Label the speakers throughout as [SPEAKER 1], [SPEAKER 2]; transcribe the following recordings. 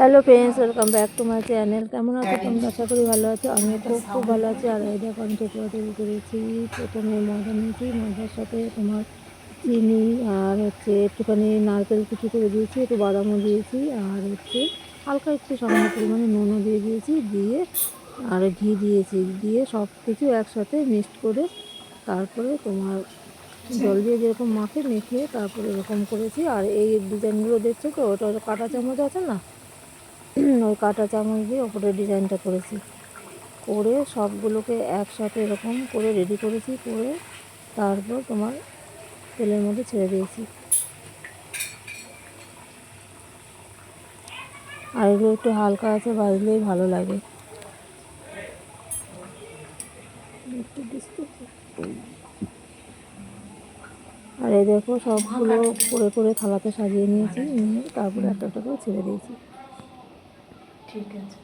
[SPEAKER 1] Hello friends welcome back to my channel কেমন আছো তোমরা? আশা করি ভালো আছো। আমি খুব খুব ভালো আছি। আর এই দেখো আমি টেকুয়া তৈরি করেছি। প্রথমে ময়দা নিয়েছি। ময়দার সাথে তোমার চিনি আর হচ্ছে একটুখানি নারকেল কুচি করে দিয়েছি। একটু বাদামও দিয়েছি। আর হচ্ছে হালকা একটু সামান্য পরিমাণে নুনও দিয়ে দিয়েছি। দিয়ে আর ঘি দিয়েছি। দিয়ে সব কিছু একসাথে মিক্সড করে তারপরে তোমার জল দিয়ে যেরকম মাখে মেখে তারপরে এরকম করেছি। আর এই ডিজাইনগুলো দেখছ তো? ওটা ওটা কাঁটা চামচ আছে না? ওই কাঁটা চামচ দিয়ে ওপরে ডিজাইনটা করেছি। করে সবগুলোকে একসাথে এরকম করে রেডি করেছি করে তারপর তোমার তেলের মধ্যে ছেড়ে দিয়েছি। আর এগুলো একটু হালকা আছে বাজলেই ভালো লাগে। আর এই দেখো সবগুলো করে করে থালাতে সাজিয়ে নিয়েছি নিয়ে তারপরে একটা একটা করে ছেড়ে দিয়েছি।
[SPEAKER 2] ঠিক আছে।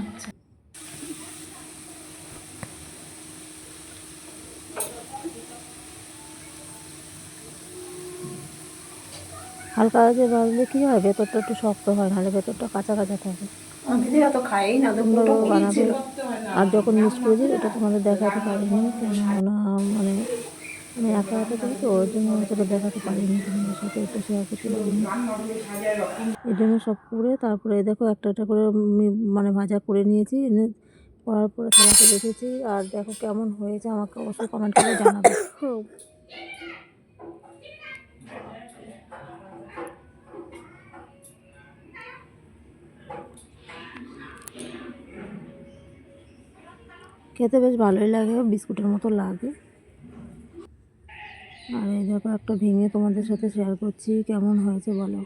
[SPEAKER 2] আচ্ছা।
[SPEAKER 1] হালকা আছে ভাজলে কী হয়? ভেতরটা একটু শক্ত হয় নাহলে ভেতরটা কাঁচা কাঁচা থাকে। আর যখন মিক্স করেছি এটা তোমাদের দেখাতে পারিনি কেননা মানে একা করি তো ওর জন্য অতটা দেখাতে পারিনি তোমাদের সাথে একটু শেয়ার করতে পারিনি। এই জন্য সব করে তারপরে দেখো একটা একটা করে মানে ভাজা করে নিয়েছি, এনে করার পরে থালাতে রেখেছি আর দেখো কেমন হয়েছে, আমাকে অবশ্যই কমেন্ট করে জানাবে। খেতে বেশ ভালোই লাগে, বিস্কুটের মতো লাগে। আর এই দেখো, একটা ভেঙে তোমাদের সাথে শেয়ার করছি। কেমন হয়েছে বলো?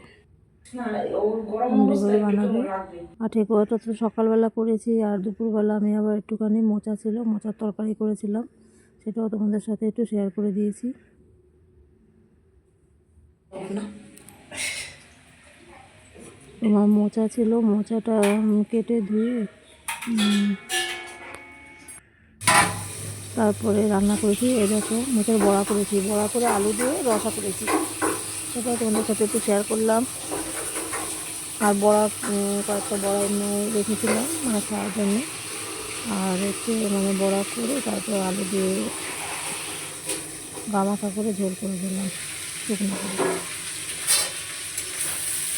[SPEAKER 1] এভাবে বানাবে। আর ঠেকুয়াটা তো সকালবেলা করেছি, আর দুপুরবেলা আমি আবার একটুখানি মোচা ছিল, মোচার তরকারি করেছিলাম। সেটাও তোমাদের সাথে একটু শেয়ার করে দিয়েছি। তোমার মোচা ছিল, মোচাটা কেটে ধুয়ে তারপরে রান্না করেছি, এই দেখো মোচার বড়া করেছি, বড়া করে আলু দিয়ে রসা করেছি। সেটা তোমাদের সাথে একটু শেয়ার করলাম। আর বড়া কয়েকটা বড়া এমনি রেখেছিলাম মানে খাওয়ার জন্য। আর হচ্ছে মানে বড়া করে তারপর আলু দিয়ে গামাখা করে ঝোল করে দিলাম, শুকনো করে।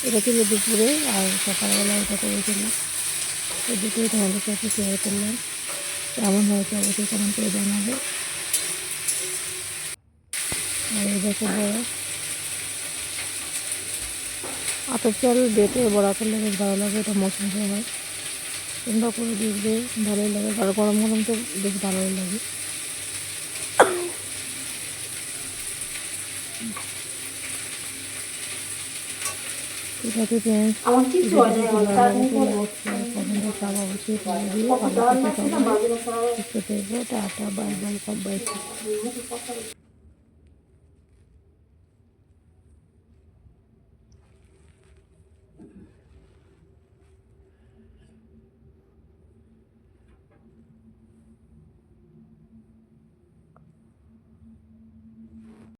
[SPEAKER 1] এটা ছিল দুপুরে আর সকালবেলা এটা করেছিলাম। তো দুটোই তোমাদের সাথে শেয়ার করলাম। কেমন হয়েছে অবশ্যই কমেন্ট করে জানাবে। আর এই দেখো বড়া। আতপ চাল বেটে বড়া করলে বেশ ভালো লাগে এটা মৌসুমি হয়। তোমরা করে দেখবে ভালোই লাগে। আর গরম গরম তো বেশ ভালোই লাগে। ঠিক আছে ফ্রেন্ডস সব অবশ্যই করে দিও সবাই থেকো টাটা বাই বাই সবাই